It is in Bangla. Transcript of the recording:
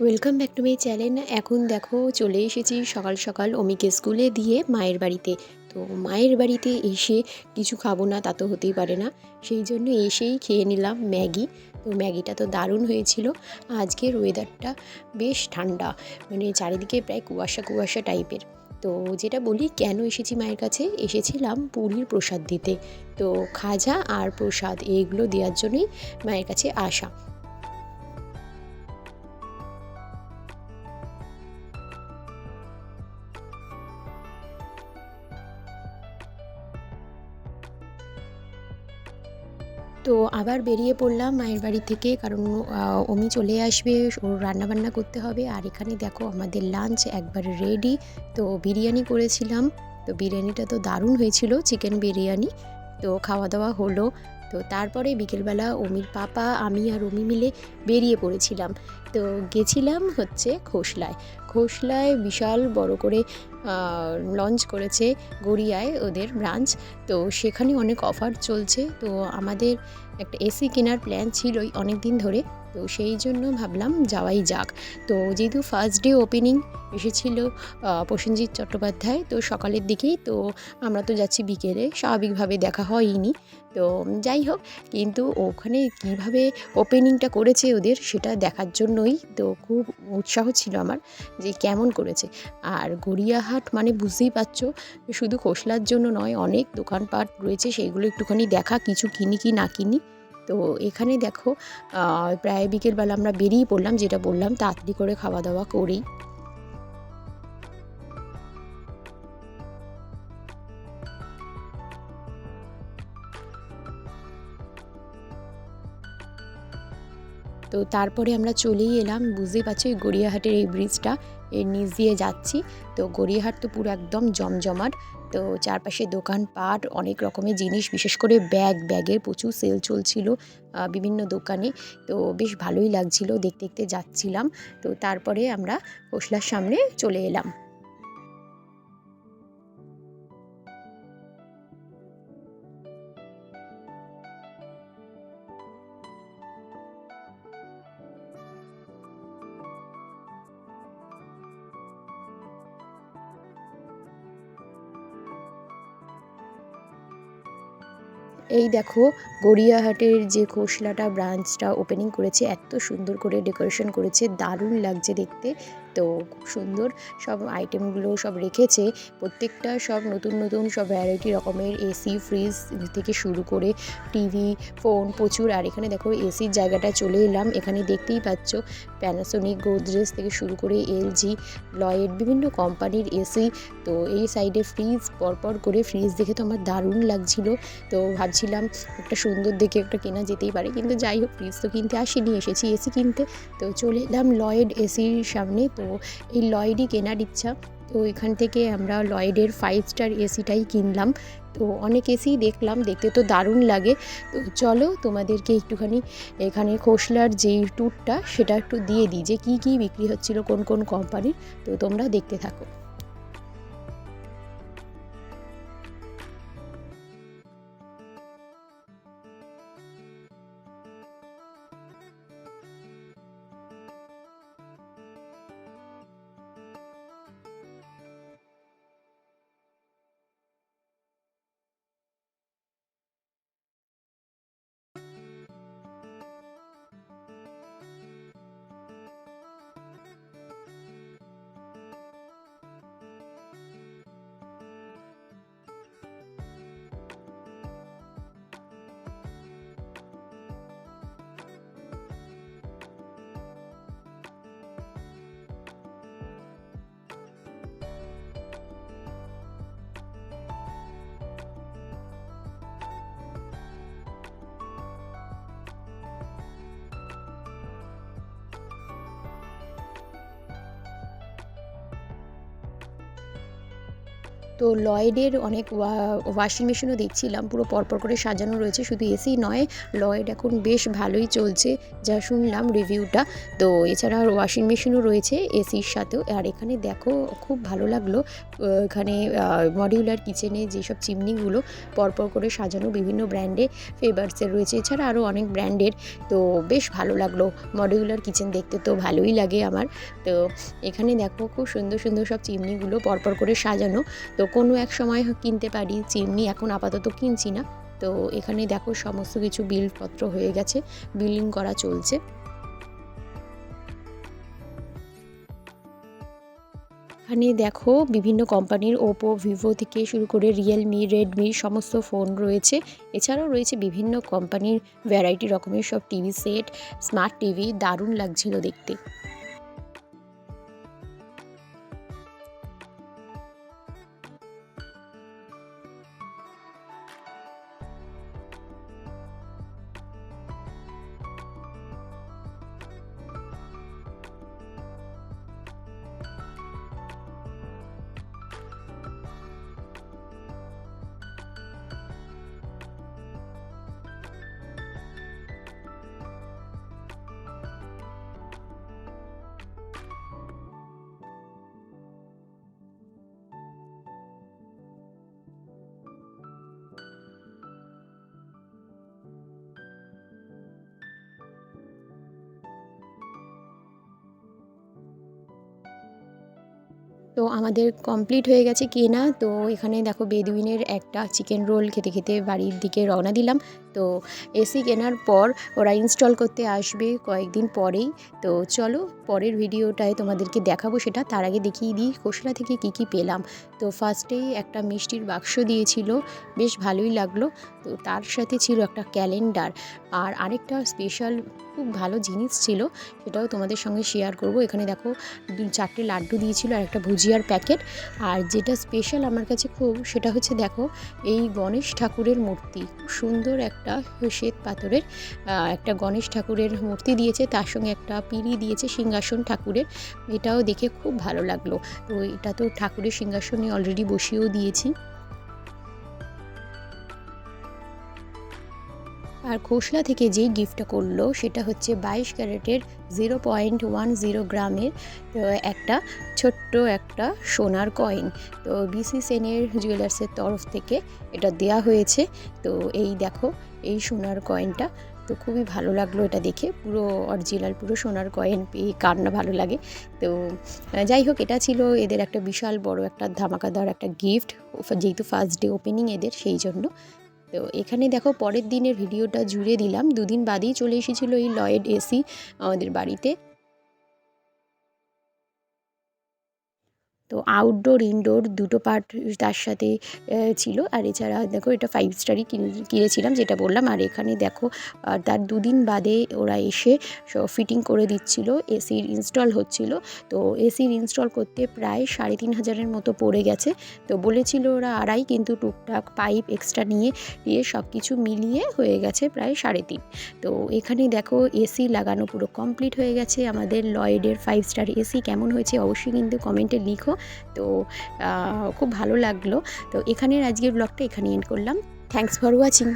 Welcome back to my channel এখন দেখো, চলে এসেছি সকাল সকাল অমিকে স্কুলে দিয়ে মায়ের বাড়িতে। তো মায়ের বাড়িতে এসে কিছু খাব না, তা তো হতেই পারে না। সেই জন্য এসেই খেয়ে নিলাম ম্যাগি। তো ম্যাগিটা তো দারুণ হয়েছিল। আজকের ওয়েদারটা বেশ ঠান্ডা মানে চারিদিকে প্রায় কুয়াশা কুয়াশা টাইপের তো যেটা বলি, কেন এসেছি মায়ের কাছে? এসেছিলাম পুরীর প্রসাদ দিতে। তো খাজা আর প্রসাদ এইগুলো দেওয়ার জন্যই মায়ের কাছে আসা। তো আবার বেরিয়ে পড়লাম মায়ের বাড়ি থেকে, কারণ অমি চলে আসবে, ওর রান্নাবান্না করতে হবে। আর এখানে দেখো আমাদের লাঞ্চ একবার রেডি তো বিরিয়ানি করেছিলাম। তো বিরিয়ানিটা তো দারুণ হয়েছিল চিকেন বিরিয়ানি। তো খাওয়া দাওয়া হলো। তো তারপরে বিকেলবেলা অমির পাপা, আমি আর অমি মিলে বেরিয়ে পড়েছিলাম। তো গেছিলাম হচ্ছে খোসলায়। খোসলায় বিশাল বড় করে লঞ্চ করেছে গড়িয়ায় ওদের ব্রাঞ্চ তো সেখানে অনেক অফার চলছে। তো আমাদের একটা এসি কেনার প্ল্যান ছিলই অনেক দিন ধরে। তো সেই জন্য ভাবলাম যাওয়াই যাক। তো যেহেতু ফার্স্ট ডে ওপেনিং এসেছিল প্রসেনজিৎ চট্টোপাধ্যায়, তো সকালের দিকেই তো আমরা তো যাচ্ছি বিকেলে, স্বাভাবিকভাবে দেখা হয়নি। তো যাই হোক, কিন্তু ওখানে কীভাবে ওপেনিংটা করেছে ওদের সেটা দেখার জন্যই তো খুব উৎসাহ ছিল আমার যে কেমন করেছে। আর গড়িয়াহাট মানে বুঝতেই পারছ, শুধু খোসলার জন্য নয়, অনেক দোকানপাট রয়েছে, সেইগুলো একটুখানি দেখা, কিছু কিনি কি না কিনি। তো এখানে দেখো প্রায় বিকেলবেলা আমরা বেরিয়ে পড়লাম, যেটা বললাম, তাড়াতাড়ি করে খাওয়া দাওয়া করেই তো তারপরে আমরা চলেই এলাম, বুঝতেই পারছি গড়িয়াহাটের এই ব্রিজটা এর নিচ দিয়ে যাচ্ছি। তো গড়িয়াহাট তো পুরো একদম জমজমাট। তো চারপাশে দোকানপাট, অনেক রকমের জিনিস, বিশেষ করে ব্যাগ। ব্যাগের প্রচুর সেল চলছিল বিভিন্ন দোকানে। তো বেশ ভালোই লাগছিল দেখতে দেখতে যাচ্ছিলাম। তো তারপরে আমরা খোসলার সামনে চলে এলাম। এই দেখো, গড়িয়াহাটের যে খোসলাটা ব্রাঞ্চটা ওপেনিং করেছে, এত সুন্দর করে ডেকোরেশন করেছে, দারুণ লাগছে দেখতে। তো খুব সুন্দর সব আইটেমগুলো সব রেখেছে। প্রত্যেকটা সব নতুন নতুন সব ভ্যারাইটি রকমের এসি ফ্রিজ থেকে শুরু করে টিভি ফোন প্রচুর। আর এখানে দেখো এসির জায়গাটা চলে এলাম। এখানে দেখতেই পাচ্ছ প্যানাসোনিক গোদরেজ থেকে শুরু করে এলজি লয়েড বিভিন্ন কোম্পানির এসি তো এই সাইডে ফ্রিজ পরপর করে ফ্রিজ দেখে তো আমার দারুণ লাগছিল। তো ভাবছিলাম একটা সুন্দর দেখে একটা কেনা যেতেই পারে। কিন্তু যাই হোক ফ্রিজ তো কিনতে আসিনি, এসেছি এসি কিনতে। তো চলে এলাম লয়েড এসির সামনে। তো এই লয়েডই কেনার ইচ্ছা। তো এখান থেকে আমরা লয়েডের ফাইভ স্টার এসিটাই কিনলাম। তো অনেক এসি দেখলাম, দেখতে তো দারুণ লাগে। তো চলো তোমাদেরকে একটুখানি এখানে খোসলার যেই ট্যুরটা সেটা একটু দিয়ে দিই যে কী কী বিক্রি হচ্ছিল কোন কোন কোম্পানির তো তোমরা দেখতে থাকো। তো লয়েডের অনেক ওয়াশিং মেশিনও দেখছিলাম, পুরো পরপর করে সাজানো রয়েছে, শুধু এসি নয়, লয়েড এখন বেশ ভালোই চলছে, যা শুনলাম রিভিউটা। তো এছাড়া ওয়াশিং মেশিনও রয়েছে এসির সাথেও, আর এখানে দেখো, খুব ভালো লাগল এখানে মডিউলার কিচেনে যেসব চিমনিগুলো পরপর করে সাজানো বিভিন্ন ব্র্যান্ডে ফেভার্সের রয়েছে, এছাড়া আরও অনেক ব্র্যান্ডের, তো বেশ ভালো লাগল, মডিউলার কিচেন দেখতে তো ভালোই লাগে আমার। তো এখানে দেখো, খুব সুন্দর সুন্দর সব চিমনিগুলো পরপর করে সাজানো, তো কোনো এক সময় কিনতে পারি, চিমনি এখন আপাতত কিনছি না। তো এখানে দেখো সমস্ত কিছু বিলপত্র হয়ে গেছে, বিলিং করা চলছে। এখানে দেখো বিভিন্ন কোম্পানির ওপো, ভিভো থেকে শুরু করে রিয়েলমি রেডমি সমস্ত ফোন রয়েছে। এছাড়াও রয়েছে বিভিন্ন কোম্পানির ভ্যারাইটি রকমের সব টিভি সেট স্মার্ট টিভি দারুণ লাগছিল দেখতে। তো আমাদের কমপ্লিট হয়ে গেছে কেনা তো এখানে দেখো বেদুইনের একটা চিকেন রোল খেতে খেতে বাড়ির দিকে রওনা দিলাম। তো এসি কেনার পর ওরা ইনস্টল করতে আসবে কয়েকদিন পরেই। তো চলো পরের ভিডিওটায় তোমাদেরকে দেখাবো সেটা। তার আগে দেখিয়ে দিই খোসলা থেকে কি কি পেলাম। তো ফার্স্টেই একটা মিষ্টির বাক্স দিয়েছিল, বেশ ভালোই লাগল। তো তার সাথে ছিল একটা ক্যালেন্ডার আর আরেকটা স্পেশাল খুব ভালো জিনিস ছিল, সেটাও তোমাদের সঙ্গে শেয়ার করব। এখানে দেখো চারটে লাড্ডু দিয়েছিল আর একটা ভুজিয়ার প্যাকেট। আর যেটা স্পেশাল আমার কাছে খুব, সেটা হচ্ছে দেখো, এই গণেশ ঠাকুরের মূর্তি। সুন্দর একটা শ্বেত পাথরের একটা গণেশ ঠাকুরের মূর্তি দিয়েছে। তার সঙ্গে একটা পিঁড়ি দিয়েছে সিংহাসন ঠাকুরের। এটাও দেখে খুব ভালো লাগল। তো এটা তো ঠাকুরের সিংহাসনে অলরেডি বসিয়েও দিয়েছি। আর খোসলা থেকে যেই গিফটটা করল, সেটা হচ্ছে বাইশ ক্যারেটের জিরো পয়েন্ট ওয়ান জিরো গ্রামের একটা ছোট্ট একটা সোনার কয়েন তো বিসি সেনের জুয়েলার্সের তরফ থেকে এটা দেয়া হয়েছে। তো এই দেখো, এই সোনার কয়েনটা তো খুবই ভালো লাগল এটা দেখে। পুরো অরিজিনাল পুরো সোনার কয়েন পেয়ে কার না ভালো লাগে। তো যাই হোক, এটা ছিল এদের একটা বিশাল বড় একটা ধামাকাদার একটা গিফট যেহেতু ফার্স্ট ডে ওপেনিং এদের, সেই জন্য তো এখানে দেখো পরের দিনের ভিডিওটা জুড়ে দিলাম। দুদিন বাদেই চলে এসেছিল এই লয়েড এসি আমাদের বাড়িতে। তো আউটডোর ইনডোর দুটো পার্ট তার সাথে ছিল। আর এছাড়া দেখো এটা ফাইভ স্টারই কিনেছিলাম, যেটা বললাম। আর এখানে দেখো তার দুদিন বাদে ওরা এসে ফিটিং করে দিচ্ছিল। এসির ইনস্টল হচ্ছিল। তো এসির ইনস্টল করতে প্রায় সাড়ে তিন হাজারের মতো পড়ে গেছে। তো বলেছিল ওরা আড়াই, কিন্তু টুকটাক পাইপ এক্সট্রা নিয়ে দিয়ে সব কিছু মিলিয়ে হয়ে গেছে প্রায় সাড়ে তিন। তো এখানে দেখো এসি লাগানো পুরো কমপ্লিট হয়ে গেছে। আমাদের লয়েডের ফাইভ স্টার এসি কেমন হয়েছে অবশ্যই কিন্তু কমেন্টে লিখো। তো খুব ভালো লাগল। তো এখানের আজকের ব্লগটা এখানে এন্ড করলাম। Thanks for watching